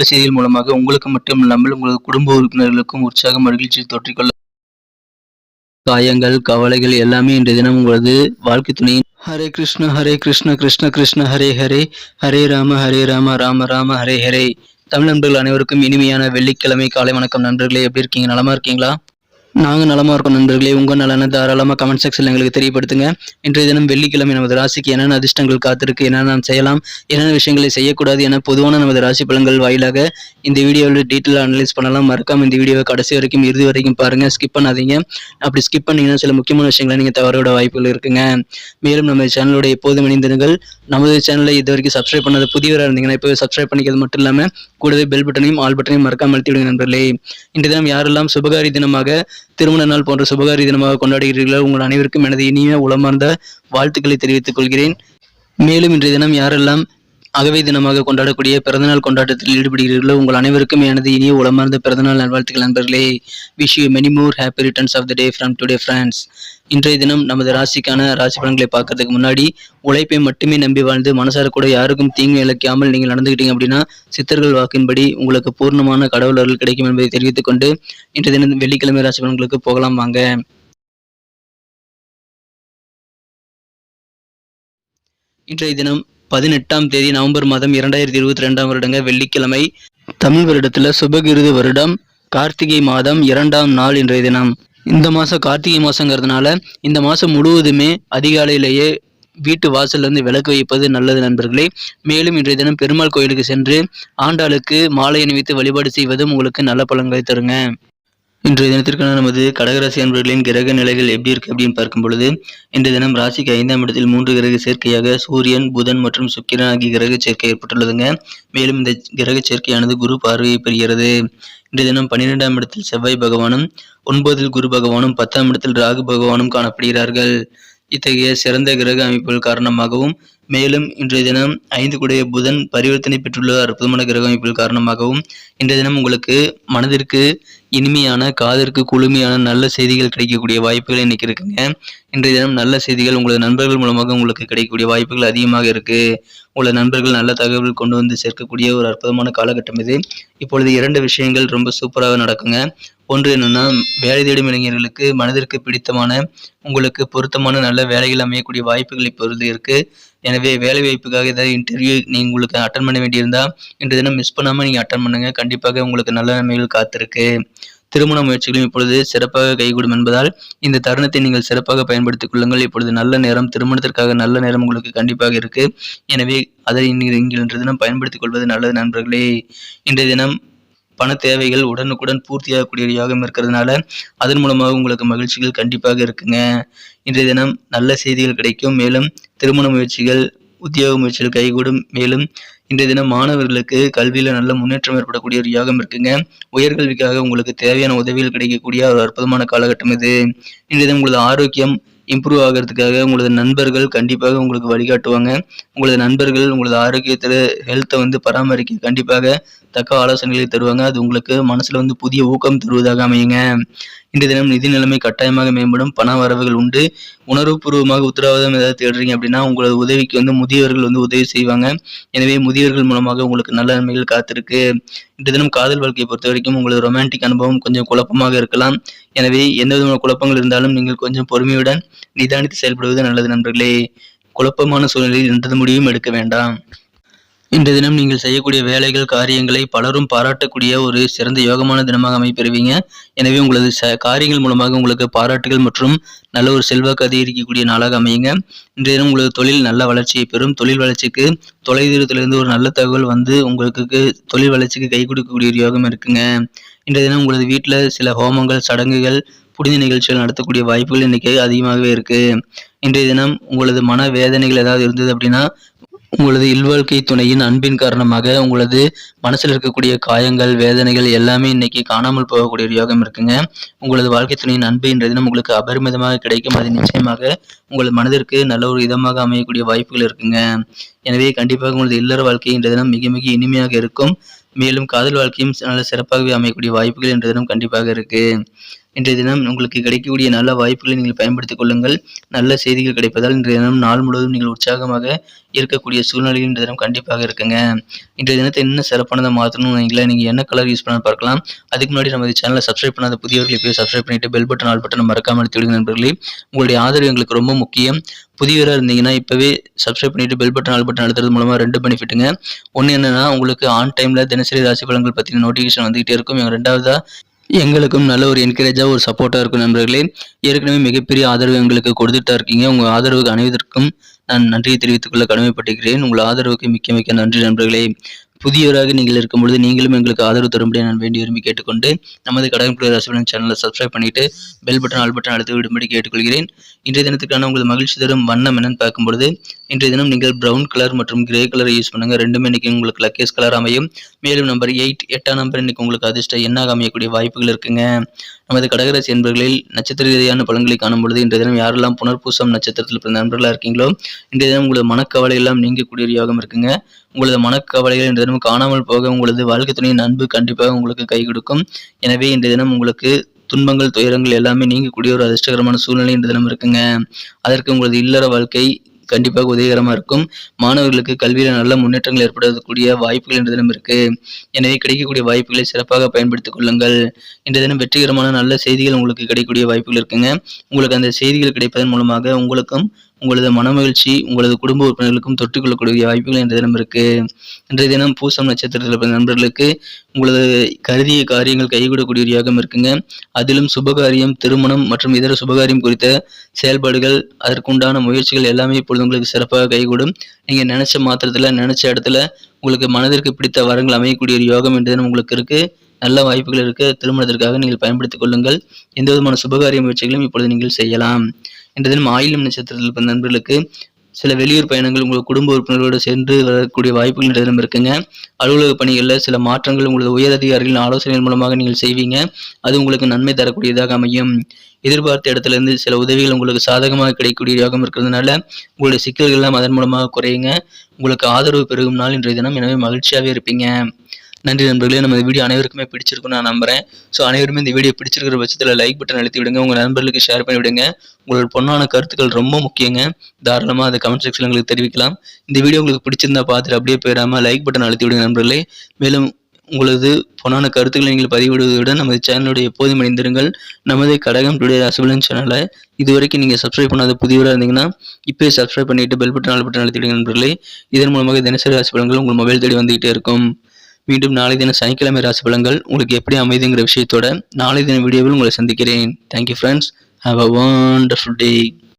இந்த செய்திகள் மூலமாக உங்களுக்கு மட்டும் இல்லாமல் உங்களது குடும்ப உறுப்பினர்களுக்கும் உற்சாகம் மகிழ்ச்சி தொற்றிக்கொள்ள காயங்கள் கவலைகள் எல்லாமே இன்றைய தினம் உங்களது வாழ்க்கை துணையின் ஹரே கிருஷ்ண ஹரே கிருஷ்ண கிருஷ்ண கிருஷ்ண ஹரே ஹரே. ஹரே ராம ஹரே ராம ராம ராம ஹரே ஹரே. தமிழ் நண்பர்கள் அனைவருக்கும் இனிமையான வெள்ளிக்கிழமை காலை வணக்கம் நண்பர்களே. எப்படி இருக்கீங்க? நலமா இருக்கீங்களா? நாங்கள் நலமாக இருக்கோம் நண்பர்களே. உங்கள் நலனை தாராளமாக கமெண்ட் செக்ஷனில் எங்களுக்கு தெரியப்படுத்துங்க. இன்றைய தினம் வெள்ளிக்கிழமை நமது ராசிக்கு என்னென்ன அதிர்ஷ்டங்கள் காத்திருக்கு என்னென்ன நாம் செய்யலாம் என்னென்ன விஷயங்களை செய்யக்கூடாது என பொதுவான நமது ராசி பலன்கள் வாயிலாக இந்த வீடியோவில் டீட்டெயிலாக அனலைஸ் பண்ணலாம். மறக்காம இந்த வீடியோவை கடைசி வரைக்கும் இறுதி வரைக்கும் பாருங்கள் ஸ்கிப் பண்ணாதீங்க. அப்படி ஸ்கிப் பண்ணீங்கன்னா சில முக்கியமான விஷயங்களை நீங்கள் தவறோட வாய்ப்புகள் இருக்குங்க. மேலும் நம்ம சேனலோட எப்போதும் இணைந்திருங்கள். நமது சேனலை இது வரைக்கும் சப்ஸ்கிரைப் பண்ணாத புதியவராக இருந்தீங்கன்னா இப்போ சப்ஸ்கிரைப் பண்ணிக்கிறது மட்டும் இல்லாமல் கூடவே பெல் பட்டனையும் ஆல் பட்டனையும் மறக்காம அழுத்தி விடுங்க நண்பர்களே. இன்றைய தினம் யாரெல்லாம் சுபகாரி தினமாக திருமண நாள் போன்ற சுபகாரி தினமாக கொண்டாடுகிறீர்களோ உங்கள் அனைவருக்கும் எனது இனிய உளமார்ந்த வாழ்த்துக்களை தெரிவித்துக் கொள்கிறேன். மேலும் இன்றைய தினம் யாரெல்லாம் அகவை தினமாக கொண்டாடக்கூடிய பிறந்தநாள் கொண்டாட்டத்தில் ஈடுபடுகிறீர்களோ உங்கள் அனைவருக்கும் எனது இனிய உளமார்ந்த பிறந்தநாள் நல்வாழ்த்துக்கள் நண்பர்களே. Wish you many more happy returns of the day from today friends இன்றைய தினம் நமது ராசிக்கான ராசி பலன்களை பார்க்கறதுக்கு முன்னாடி உழைப்பை மட்டுமே நம்பி வாழ்ந்து மனசார கூட யாருக்கும் தீங்கு இழைக்காமல் நீங்கள் நடந்துக்கிட்டீங்க அப்படின்னா சித்தர்கள் வாக்கின்படி உங்களுக்கு பூர்ணமான கடவுள் அருள் கிடைக்கும் என்பதை தெரிவித்துக் கொண்டு இன்றைய தினம் வெள்ளிக்கிழமை ராசி பலன்களுக்கு போகலாம் வாங்க. இன்றைய தினம் பதினெட்டாம் தேதி நவம்பர் மாதம் இரண்டாயிரத்தி இருபத்தி ரெண்டாம் வருடங்க வெள்ளிக்கிழமை தமிழ் வருடத்துல சுபகிருது வருடம். கார்த்திகை மாதம் இரண்டாம் நாள் இன்றைய தினம். இந்த மாசம் கார்த்திகை மாதங்கிறதுனால இந்த மாதம் முழுவதுமே அதிகாலையிலேயே வீட்டு வாசல்ல இருந்து விளக்கு வைப்பது நல்லது நண்பர்களே. மேலும் இன்றைய தினம் பெருமாள் கோயிலுக்கு சென்று ஆண்டாளுக்கு மாலை அணிவித்து வழிபாடு செய்வதும் உங்களுக்கு நல்ல பலன்களை தருங்க. இன்றைய தினத்திற்கான நமது கடகராசி அன்பர்களின் கிரக நிலைகள் எப்படி இருக்கு அப்படின்னு பார்க்கும் பொழுது இன்றைய தினம் ராசிக்கு ஐந்தாம் இடத்தில் மூன்று கிரக சேர்க்கையாக சூரியன் புதன் மற்றும் சுக்கிரன் ஆகிய கிரக சேர்க்கை ஏற்பட்டுள்ளதுங்க. மேலும் இந்த கிரக சேர்க்கையானது குரு பார்வையை பெறுகிறது. இன்றைய தினம் பன்னிரெண்டாம் இடத்தில் செவ்வாய் பகவானும் ஒன்பதில் குரு பகவானும் பத்தாம் இடத்தில் ராகு பகவானும் காணப்படுகிறார்கள். இத்தகைய சிறந்த கிரக அமைப்புகள் காரணமாகவும் மேலும் இன்றைய தினம் ஐந்து கூடிய புதன் பரிவர்த்தனை பெற்றுள்ள அற்புதமான கிரக அமைப்புகள் காரணமாகவும் இன்றைய தினம் உங்களுக்கு மனதிற்கு இனிமையான காதிற்கு குளுமையான நல்ல செய்திகள் கிடைக்கக்கூடிய வாய்ப்புகள் இன்னைக்கு இருக்குங்க. இன்றைய தினம் நல்ல செய்திகள் உங்களது நண்பர்கள் மூலமாக உங்களுக்கு கிடைக்கக்கூடிய வாய்ப்புகள் அதிகமாக இருக்கு. உங்களது நண்பர்கள் நல்ல தகவல் கொண்டு வந்து சேர்க்கக்கூடிய ஒரு அற்புதமான காலகட்டம் இது. இப்பொழுது இரண்டு விஷயங்கள் ரொம்ப சூப்பராக நடக்குங்க. ஒன்று என்னென்னா வேலை தேடும் இளைஞர்களுக்கு மனதிற்கு பிடித்தமான உங்களுக்கு பொருத்தமான நல்ல வேலைகள் அமையக்கூடிய வாய்ப்புகள் இப்பொழுது இருக்குது எனவே வேலை வாய்ப்புக்காக ஏதாவது இன்டர்வியூ நீங்கள் உங்களுக்கு அட்டன் பண்ண வேண்டியிருந்தா இன்று தினம் மிஸ் பண்ணாமல் நீங்கள் அட்டன் பண்ணுங்கள் கண்டிப்பாக உங்களுக்கு நல்ல நன்மைகள் காத்திருக்கு. திருமண முயற்சிகளும் இப்பொழுது சிறப்பாக கைகூடும் என்பதால் இந்த தருணத்தை நீங்கள் சிறப்பாக பயன்படுத்திக் கொள்ளுங்கள். இப்பொழுது நல்ல நேரம் திருமணத்திற்காக நல்ல நேரம் உங்களுக்கு கண்டிப்பாக இருக்கு. எனவே அதை நீங்கள் இன்று தினம் பயன்படுத்திக் கொள்வது நல்லது நண்பர்களே. இன்றைய தினம் பண தேவைகள் உடனுக்குடன் பூர்த்தியாகக்கூடிய ஒரு யோகம் இருக்கிறதுனால அதன் மூலமாக உங்களுக்கு மகிழ்ச்சிகள் கண்டிப்பாக இருக்குங்க. இன்றைய தினம் நல்ல செய்திகள் கிடைக்கும். மேலும் திருமண முயற்சிகள் உத்தியோக முயற்சிகள் கைகூடும். மேலும் இன்றைய தினம் மாணவர்களுக்கு கல்வியில் நல்ல முன்னேற்றம் ஏற்படக்கூடிய ஒரு யோகம் இருக்குங்க. உயர்கல்விக்காக உங்களுக்கு தேவையான உதவிகள் கிடைக்கக்கூடிய ஒரு அற்புதமான காலகட்டம் இது. இன்றைய தினம் உங்களது ஆரோக்கியம் இம்ப்ரூவ் ஆகிறதுக்காக உங்களது நண்பர்கள் கண்டிப்பாக உங்களுக்கு வழிகாட்டுவாங்க. உங்களது நண்பர்கள் உங்களது ஆரோக்கியத்தில் ஹெல்த்தை வந்து பராமரிக்க கண்டிப்பாக தக்க ஆலோசனைகளை தருவாங்க. அது உங்களுக்கு மனசுல வந்து புதிய ஊக்கம் தருவதாக அமையுங்க. இன்றைய தினம் நிதி நிலைமை கட்டாயமாக மேம்படும் பண வரவுகள் உண்டு. உணர்வுபூர்வமாக உத்தரவாதம் ஏதாவது தேடுறீங்க அப்படின்னா உங்களது உதவிக்கு வந்து முதியவர்கள் வந்து உதவி செய்வாங்க. எனவே முதியவர்கள் மூலமாக உங்களுக்கு நல்ல நன்மைகள் காத்திருக்கு. இன்றைய தினம் காதல் வாழ்க்கையை பொறுத்த வரைக்கும் உங்களது ரொமான்டிக் அனுபவம் கொஞ்சம் குழப்பமாக இருக்கலாம். எனவே எந்த விதமான குழப்பங்கள் இருந்தாலும் நீங்கள் கொஞ்சம் பொறுமையுடன் நிதானித்து செயல்படுவது நல்லது நண்பர்களே. குழப்பமான சூழ்நிலையில் எந்த முடிவும் எடுக்க வேண்டாம். இன்றைய தினம் நீங்கள் செய்யக்கூடிய வேலைகள் காரியங்களை பலரும் பாராட்டக்கூடிய ஒரு சிறந்த யோகமான தினமாக அமைப்பெறுவீங்க. எனவே உங்களது ச காரியங்கள் மூலமாக உங்களுக்கு பாராட்டுகள் மற்றும் நல்ல ஒரு செல்வாக்கு அதிகரிக்கக்கூடிய நாளாக அமையுங்க. இன்றைய தினம் உங்களது தொழில் நல்ல வளர்ச்சியை பெறும். தொழில் வளர்ச்சிக்கு தொலைதூரத்திலிருந்து ஒரு நல்ல தகவல் வந்து உங்களுக்கு தொழில் வளர்ச்சிக்கு கை கொடுக்கக்கூடிய ஒரு யோகம் இருக்குங்க. இன்றைய தினம் உங்களது வீட்டில் சில ஹோமங்கள் சடங்குகள் புனித நிகழ்ச்சிகள் நடத்தக்கூடிய வாய்ப்புகள் இன்றைக்கி அதிகமாகவே இருக்கு. இன்றைய தினம் உங்களது மன வேதனைகள் ஏதாவது இருந்தது அப்படின்னா உங்களது இல்வாழ்க்கை துணையின் அன்பின் காரணமாக உங்களது மனசில் இருக்கக்கூடிய காயங்கள் வேதனைகள் எல்லாமே இன்னைக்கு காணாமல் போகக்கூடிய ஒரு யோகம் இருக்குங்க. உங்களது வாழ்க்கை துணையின் அன்பு இன்றைய உங்களுக்கு அபரிமிதமாக கிடைக்கும். அது நிச்சயமாக உங்களது மனதிற்கு நல்ல ஒரு இதமாக அமையக்கூடிய வாய்ப்புகள் இருக்குங்க. எனவே கண்டிப்பாக உங்களது இல்லற வாழ்க்கை இன்றைய மிக மிக இனிமையாக இருக்கும். மேலும் காதல் வாழ்க்கையும் நல்ல சிறப்பாகவே அமையக்கூடிய வாய்ப்புகள் என்றதும் கண்டிப்பாக இருக்கு. இன்றைய தினம் உங்களுக்கு கிடைக்கக்கூடிய நல்ல வாய்ப்புகளை நீங்கள் பயன்படுத்திக் கொள்ளுங்கள். நல்ல செய்திகள் கிடைப்பதால் இன்றைய தினம் நாள் முழுவதும் நீங்கள் உற்சாகமாக இருக்கக்கூடிய சூழ்நிலையில் இன்றைய தினம் கண்டிப்பாக இருக்குங்க. இன்றைய தினத்தை என்ன சிறப்பானதை மாற்றணும் நீங்களே நீங்கள் என்ன கலர் யூஸ் பண்ண பார்க்கலாம். அதுக்கு முன்னாடி நம்ம சேனலை சப்ஸ்கிரைப் பண்ணாத புதியவர்கள் போய் சப்ஸ்கிரைப் பண்ணிட்டு பெல் பட்டன் ஆல் பட்டன் மறக்காமல் அழுத்தி விடுங்க நண்பர்களே. உங்களுடைய ஆதரவு எங்களுக்கு ரொம்ப முக்கியம். புதியவராக இருந்தீங்கன்னா இப்போவே சப்ஸ்கிரைப் பண்ணிட்டு பெல் பட்டன் ஆல் பட்டன் அழுத்துறது மூலமாக ரெண்டு பெனிஃபிட்டுங்க ஒன்று என்னன்னா உங்களுக்கு ஆன் டைமில் தினசரி ராசி பலன்கள் பற்றின நோட்டிஃபிகேஷன் வந்துகிட்டே இருக்கும். ரெண்டாவதாக எங்களுக்கும் நல்ல ஒரு என்கரேஜாக ஒரு சப்போர்ட்டாக இருக்கும் நண்பர்களே. ஏற்கனவே மிகப்பெரிய ஆதரவு எங்களுக்கு கொடுத்துட்டா இருக்கீங்க. உங்கள் ஆதரவுக்கு அனைவருக்கும் நான் நன்றியை தெரிவித்துக்கொள்ள கொள்ள உங்கள் ஆதரவுக்கு மிக்க மிக்க நன்றி நண்பர்களே. புதியவராக நீங்கள் இருக்கும்பொழுது நீங்களும் எங்களுக்கு ஆதரவு தரும்படி நான் வேண்டி விரும்பி கேட்டுக்கொண்டு நமது கடகம்புள்ள ரசபலன் சேனலை சப்ஸ்கிரைப் பண்ணிட்டு பெல் பட்டன் ஆல் பட்டன் அழுத்து விடும்படி கேட்டுக்கொள்கிறேன். இன்றைய தினத்துக்கான உங்களது மகிழ்ச்சி தரும் வண்ணம் என்னன்னு பார்க்கும்பொழுது இன்றைய தினம் நீங்கள் ப்ரௌன் கலர் மற்றும் கிரே கலரை யூஸ் பண்ணுங்க. ரெண்டுமே இன்னைக்கு உங்களுக்கு லக்கேஸ் கலர் அமையும். மேலும் நம்பர் எயிட் எட்டாம் நம்பர் இன்னைக்கு உங்களுக்கு அதிர்ஷ்ட எண்ணாக அமையக்கூடிய வாய்ப்புகள் இருக்குங்க. நமது கடகராசி என்பர்களில் நட்சத்திர ரீதியான பலன்களை காணும் பொழுது இன்றைய தினம் யாரெல்லாம் புனர்பூசம் நட்சத்திரத்தில் பிறந்த நண்பர்களாக இருக்கீங்களோ இன்றைய தினம் உங்களது மனக்கவலை எல்லாம் நீங்கக்கூடிய ஒரு யோகம் இருக்குங்க. உங்களது மனக்கவலைகள் இன்றைய தினம் காணாமல் போக உங்களது வாழ்க்கை துணையின் அன்பு கண்டிப்பாக உங்களுக்கு கை கொடுக்கும். எனவே இன்றைய தினம் உங்களுக்கு துன்பங்கள் துயரங்கள் எல்லாமே நீங்கக்கூடிய ஒரு அதிர்ஷ்டகரமான சூழ்நிலை இன்றைய தினம் இருக்குங்க. அதற்கு உங்களது இல்லற வாழ்க்கை கண்டிப்பாக உதவிகரமாக இருக்கும். மாணவர்களுக்கு கல்வியில் நல்ல முன்னேற்றங்கள் ஏற்படக்கூடிய வாய்ப்புகள் இன்று தினம் இருக்கு. எனவே கிடைக்கக்கூடிய வாய்ப்புகளை சிறப்பாக பயன்படுத்திக் கொள்ளுங்கள். இன்றைய தினம் வெற்றிகரமான நல்ல செய்திகள் உங்களுக்கு கிடைக்கக்கூடிய வாய்ப்புகள் இருக்குங்க. உங்களுக்கு அந்த செய்திகள் கிடைப்பதன் மூலமாக உங்களுக்கும் உங்களது மனமகிழ்ச்சி உங்களது குடும்ப உறுப்பினர்களுக்கும் தொட்டுக்கொள்ளக்கூடிய வாய்ப்புகள் இன்றைய தினம் இருக்கு. இன்றைய தினம் பூசம் நட்சத்திரத்தில் பிறந்த நண்பர்களுக்கு உங்களது கருதிய காரியங்கள் கைகூடக்கூடிய ஒரு யோகம் இருக்குங்க. அதிலும் சுபகாரியம் திருமணம் மற்றும் இதர சுபகாரியம் குறித்த செயல்பாடுகள் அதற்குண்டான முயற்சிகள் எல்லாமே இப்பொழுது உங்களுக்கு சிறப்பாக கைகூடும். நீங்க நினைச்ச மாத்திரத்துல நினைச்ச இடத்துல உங்களுக்கு மனதிற்கு பிடித்த வரங்கள் அமையக்கூடிய ஒரு யோகம் இன்றைய தினம் உங்களுக்கு இருக்கு. நல்ல வாய்ப்புகள் இருக்கு. திருமணத்திற்காக நீங்கள் பயன்படுத்திக் கொள்ளுங்கள். எந்த விதமான சுபகாரிய முயற்சிகளும் இப்பொழுது நீங்கள் செய்யலாம். இன்று தினம் ஆயிலம் நட்சத்திரத்தில் பிறந்த நண்பர்களுக்கு சில வெளியூர் பயணங்கள் உங்கள் குடும்ப உறுப்பினர்களோடு சென்று வரக்கூடிய வாய்ப்புகள் இன்றைய தினம் இருக்குங்க. அலுவலக பணிகளில் சில மாற்றங்கள் உங்களது உயர் அதிகாரிகளின் ஆலோசனைகள் மூலமாக நீங்கள் செய்வீங்க. அது உங்களுக்கு நன்மை தரக்கூடியதாக அமையும். எதிர்பார்த்த இடத்துல இருந்து சில உதவிகள் உங்களுக்கு சாதகமாக கிடைக்கக்கூடிய யோகம் இருக்கிறதுனால உங்களுடைய சிக்கல்கள் எல்லாம் அதன் மூலமாக குறையுங்க. உங்களுக்கு ஆதரவு பெருகும் நாள் இன்றைய தினம். எனவே மகிழ்ச்சியாகவே இருப்பீங்க. நன்றி நண்பர்களே. நம்ம இந்த வீடியோ அனைவருக்குமே பிடிச்சிருக்கும் நான் நம்புறேன். ஸோ அனைவருமே இந்த வீடியோ பிடிச்சிருக்கிற பட்சத்தில் லைக் பட்டன் அழுத்தி விடுங்க. உங்கள் நண்பர்களுக்கு ஷேர் பண்ணி விடுங்க. உங்களோட பொண்ணான கருத்துக்கள் ரொம்ப முக்கியங்க. தாராளமாக அதை கமெண்ட் செக்ஷனில் உங்களுக்கு தெரிவிக்கலாம். இந்த வீடியோ உங்களுக்கு பிடிச்சிருந்தா பார்த்துட்டு அப்படியே போயிடாமல் லைக் பட்டன் அழுத்தி விடுங்க நண்பர்களே. மேலும் உங்களது பொன்னான கருத்துக்களை நீங்கள் பதிவிடுவதுடன் நமது சேனலுடைய எப்போதும் இணைந்திருங்கள். நமது கடகம் டுடே ராசிபலன் சேனலை இதுவரைக்கும் நீங்கள் சப்ஸ்கிரைப் பண்ணாத புதியவராக இருந்தீங்கன்னா இப்போயே சப்ஸ்கிரைப் பண்ணிவிட்டு பெல் பட்டன் ஆல் பட்டன் அழுத்திவிடுங்க நண்பர்களே. இதன் மூலமாக தினசரி ராசிபலன்கள் உங்கள் மொபைல் தேடி வந்துகிட்டே இருக்கும். மீண்டும் நாளை தினம் சனிக்கிழமை ராசி பலன்கள் உங்களுக்கு எப்படி அமைதுங்கிற விஷயத்தோட நாளை தின வீடியோவில் உங்களை சந்திக்கிறேன். Thank you friends have a wonderful day